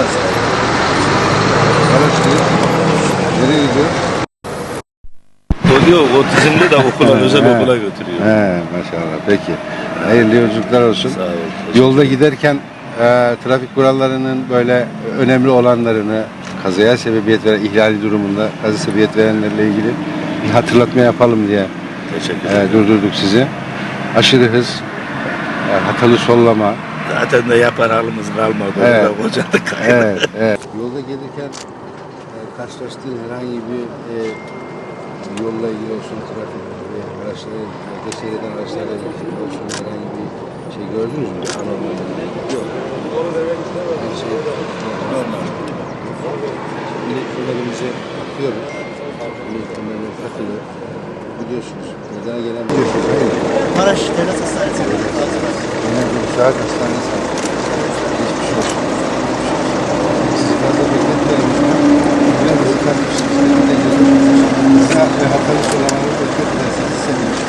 Sivas. Araçlıyız. Nereye gidiyor? O otizmli de okula, özel okula götürüyor. He maşallah. Peki. Hayırlı yolculuklar olsun. Sağ ol. Yolda giderken e, trafik kurallarının böyle önemli olanlarını kazaya sebebiyet veren ihlali durumunda kaza sebebiyet verenlerle ilgili bir hatırlatma yapalım diye Teşekkür e, ederim. durdurduk sizi. Aşırı hız, e, hatalı sollama. Zaten de yapar halimiz kalmadı. Evet. Orada kocadık. Evet, evet. Yolda gelirken e, karşılaştığın herhangi bir e, yolla ilgili olsun, trafik ve araçları, yolda seyreden araçlarla ilgili olsun herhangi bir şey gördünüz mü? Anormal. Yok. Her şey normal. Takıyoruz. Millet kemerimizi takılıyor. Biliyorsunuz. Meydana gelen biliyorsunuz. Hayır. Maraş Devlet Hastanesi. Genel bir saat hastanesi. Geçmiş olsun. Sizi fazla bekletmeyelim. Biraz dikkat Size ve hatalı sorulamanı beklet ederseniz sevinirim.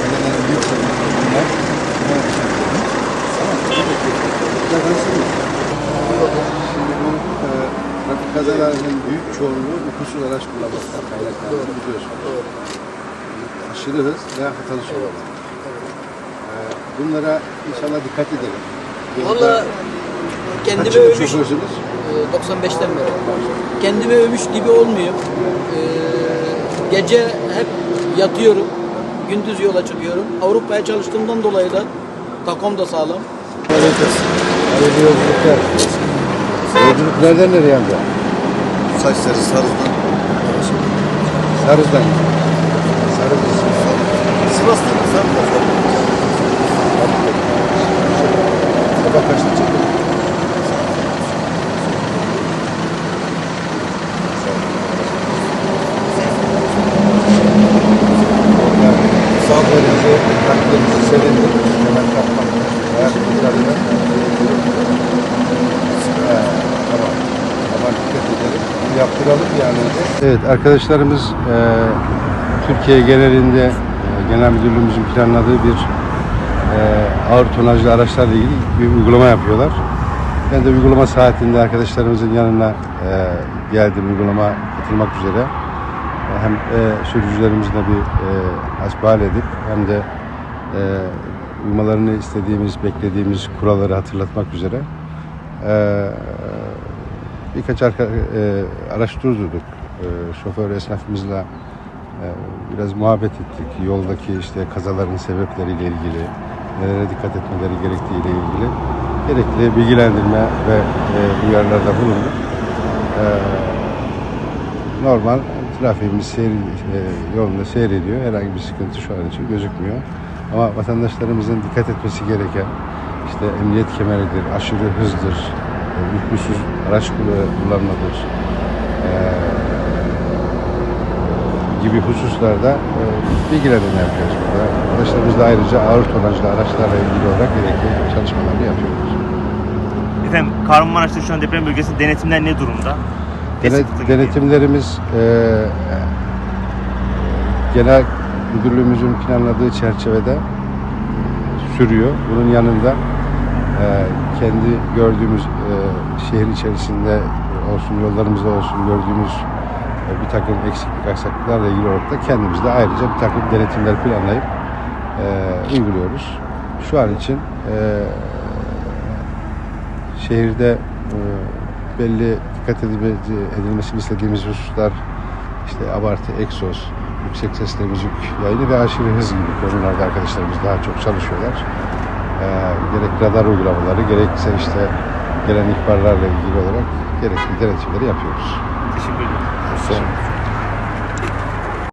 Kalelerin büyük sebebi bunlar. Bunlar bir şey yapıyorum. Tamam. Zaten seviyorum. Şimdi bu e, trafik kazalarının büyük çoğunluğu uykusuz araç kullanmaktan kaynaklanıyor biliyorsunuz. Aşırı hız ve hatalı sorulama. E, Bunlara inşallah dikkat edelim. Valla kendimi övmüş, şoförsünüz? e, 95'ten beri. Kendimi övmüş gibi olmuyorum. E, gece hep yatıyorum. Gündüz yola çıkıyorum. Avrupa'ya çalıştığımdan dolayı da takom da sağlam. Hayırlı yolculuklar. Yolculuk nereden nereye amca? Kayseri Sarı'dan. Sarız'dan. Sarız. Sivas'tan Sarı'dan. Sabah kaçta çıktın? Sağlarınızı, taktığınızı sevindim. Hemen takmak. Ayak kurtarıyor. He, Tamam. Tamam dikkat edelim. Yaptıralım yani. Evet arkadaşlarımız e, Türkiye genelinde e, Genel Müdürlüğümüzün planladığı bir e, ağır tonajlı araçlarla ilgili bir uygulama yapıyorlar. Ben de uygulama saatinde arkadaşlarımızın yanına e, geldim uygulama katılmak üzere. E, hem e, sürücülerimizle bir e, hasbihal edip hem de e, uymalarını istediğimiz, beklediğimiz kuralları hatırlatmak üzere e, birkaç arka, e, araç. E, şoför esnafımızla e, biraz muhabbet ettik. Yoldaki işte kazaların sebepleriyle ilgili, nelere dikkat etmeleri gerektiğiyle ilgili gerekli bilgilendirme ve e, uyarılarda bulunduk. E, normal trafiğimiz seyir, e, yolunda seyrediyor. Herhangi bir sıkıntı şu an için gözükmüyor. Ama vatandaşlarımızın dikkat etmesi gereken işte emniyet kemeridir, aşırı hızdır, uykusuz araç kullan- kullanmadır, e, gibi hususlarda e, bilgilendirme yapıyoruz burada. Arkadaşlarımız da ayrıca ağır tonajlı araçlarla ilgili olarak gerekli çalışmalarını yapıyoruz. Efendim Kahramanmaraş'ta şu an deprem bölgesi denetimler ne durumda? Gidiyor. denetimlerimiz e, genel müdürlüğümüzün planladığı çerçevede e, sürüyor. Bunun yanında kendi gördüğümüz e, şehir içerisinde olsun, yollarımızda olsun gördüğümüz e, bir takım eksiklik, aksaklıklarla ilgili olarak da kendimiz de ayrıca bir takım denetimler planlayıp e, uyguluyoruz. Şu an için şehirde belli dikkat edilme- edilmesini istediğimiz hususlar işte abartı egzoz, yüksek sesle müzik yayını ve aşırı hız gibi konularda arkadaşlarımız daha çok çalışıyorlar. E, gerek radar uygulamaları gerekse işte gelen ihbarlarla ilgili olarak gerekli denetimleri yapıyoruz. Teşekkür ederim.